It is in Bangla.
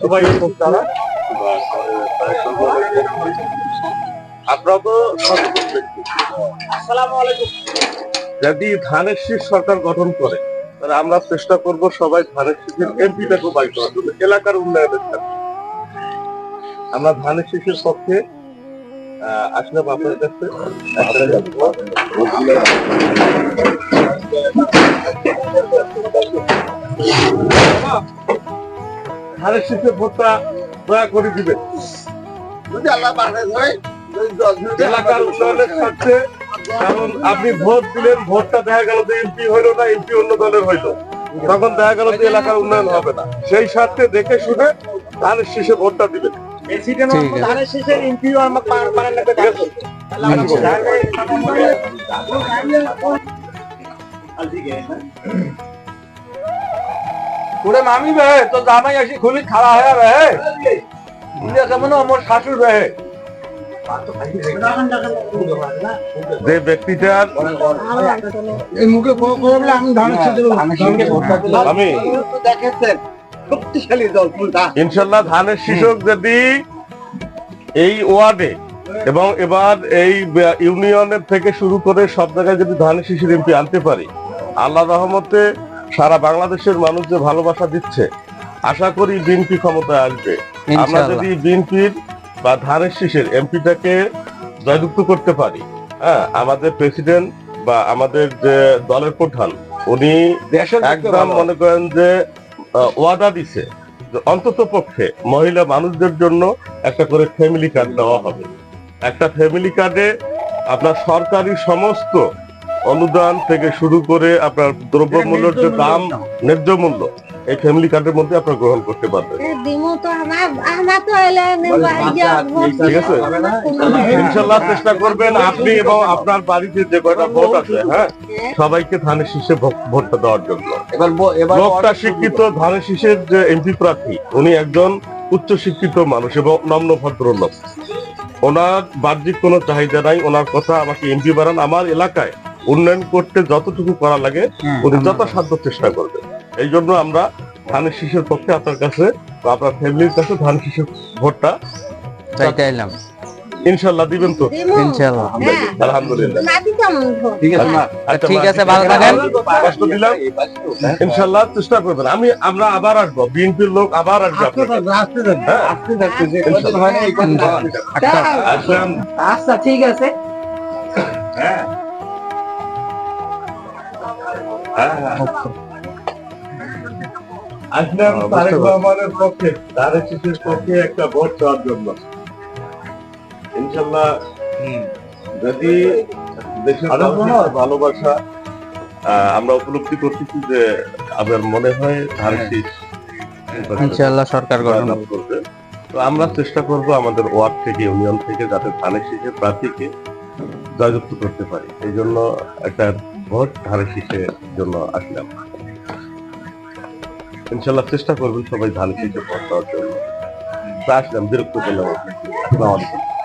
সবাই যারা আপনারা তো সচেতন ব্যক্তি যদি ধানের শীষ সরকার গঠন করে তাহলে আমরা চেষ্টা করব সবাই ধানের শীষের এমপিটাকে বাই করার জন্য এলাকার উন্নয়নের সাথে আমরা ধানের শীষের পক্ষে আসলাম আপনার কাছে। ধানের শীষের ভোটটা দয়া করে দিবেন। যদি আল্লাহ বাড়ায় হয় যদি দশ মিনিটে এলাকার উন্নয়নের স্বার্থে কারণ আপনি ভোট দিলেন ভোটটা দেখা গেল যে এমপি হইল না এমপি অন্য দলের হইল। তখন দেখা গেল যে এলাকার উন্নয়ন হবে না। সেই স্বার্থে দেখে শুনে ধানের শীষে ভোটটা দিবেন। ঠিক আছে। ধানের পুরে মামি বে তো জামাই আসি খুলি খাড়া হয়ে বে। বুঝে কেমন আমার শাশুর বে। যে ব্যক্তিটার এই মুখে আমি ধানের আমি দেখেছেন শক্তিশালী দল ইনশাল্লাহ ধানের শীষক যদি এই ওয়ার্ডে এবং এবার এই ইউনিয়নের থেকে শুরু করে সব জায়গায় যদি ধানের শিশুর এমপি আনতে পারি আল্লাহ রহমতে সারা বাংলাদেশের মানুষ যে ভালোবাসা দিচ্ছে আশা করি বিএনপি ক্ষমতায় আসবে। আমরা যদি বিএনপির বা ধানের শীষের এমপিটাকে জয়যুক্ত করতে পারি হ্যাঁ আমাদের প্রেসিডেন্ট বা আমাদের যে দলের প্রধান উনি দেশের একদম মনে করেন যে ওয়াদা দিছে অন্তত পক্ষে মহিলা মানুষদের জন্য একটা করে ফ্যামিলি কার্ড দেওয়া হবে। একটা ফ্যামিলি কার্ডে আপনার সরকারি সমস্ত অনুদান থেকে শুরু করে আপনার দ্রব্যমূল্যের যে দাম ন্যায্য মূল্য এই ফ্যামিলি কার্ডের মধ্যে আপনার গ্রহণ করতে পারবেন দিমু তো আমার আমার তো এলে ঠিক আছে? ইনশাল্লাহ চেষ্টা করবেন আপনি এবং আপনার বাড়িতে যে কয়টা ভোট আছে হ্যাঁ? সবাইকে ধানের শীষে ভোটটা দেওয়ার জন্য। লোকটা শিক্ষিত ধানের শীষের যে এমপি প্রার্থী উনি একজন উচ্চ শিক্ষিত মানুষ এবং নম্র ভদ্র লোক ওনার বাহ্যিক কোনো চাহিদা নাই ওনার কথা আমাকে এমপি বানান আমার এলাকায় উন্নয়ন করতে যতটুকু করা লাগে উনি যথাসাধ্য চেষ্টা করবেন এই জন্য আমরা ধানের শীষের পক্ষে আপনার কাছে বা আপনার ফ্যামিলির কাছে ধান শীষের ভোটটা ইনশাল্লাহ দিবেন তো? আলহামদুলিল্লাহ। কেমন ভোট ঠিক আছে আচ্ছা, ঠিক আছে, ভালো থাকেন। কষ্ট দিলাম। ইনশাল্লাহ চেষ্টা করবেন। আমি আমরা আবার আসব। বিএনপির লোক আবার আসবে। হ্যাঁ? হয় আচ্ছা ঠিক আছে। হ্যাঁ হ্যাঁ। আসলাম তারেক রহমানের পক্ষে তারেক শিশুর পক্ষে একটা ভোট জন্য। ইনশাল্লাহ যদি দেশের ভালোবাসা আমরা উপলব্ধি করতেছি যে আমার মনে হয় ধারের শীষ ইনশাআল্লাহ সরকার গঠন করবে। তো আমরা চেষ্টা করব আমাদের ওয়ার্ড থেকে ইউনিয়ন থেকে যাতে ধানের শীষের প্রার্থীকে জয়যুক্ত করতে পারি। এই জন্য একটা ভোট, ধারে শীষের জন্য আসলাম। ইনশাল্লাহ চেষ্টা করবেন সবাই ধান শীষে ভোট দেওয়ার জন্য। আসলাম, বিরক্ত করলাম। আলাইকুম।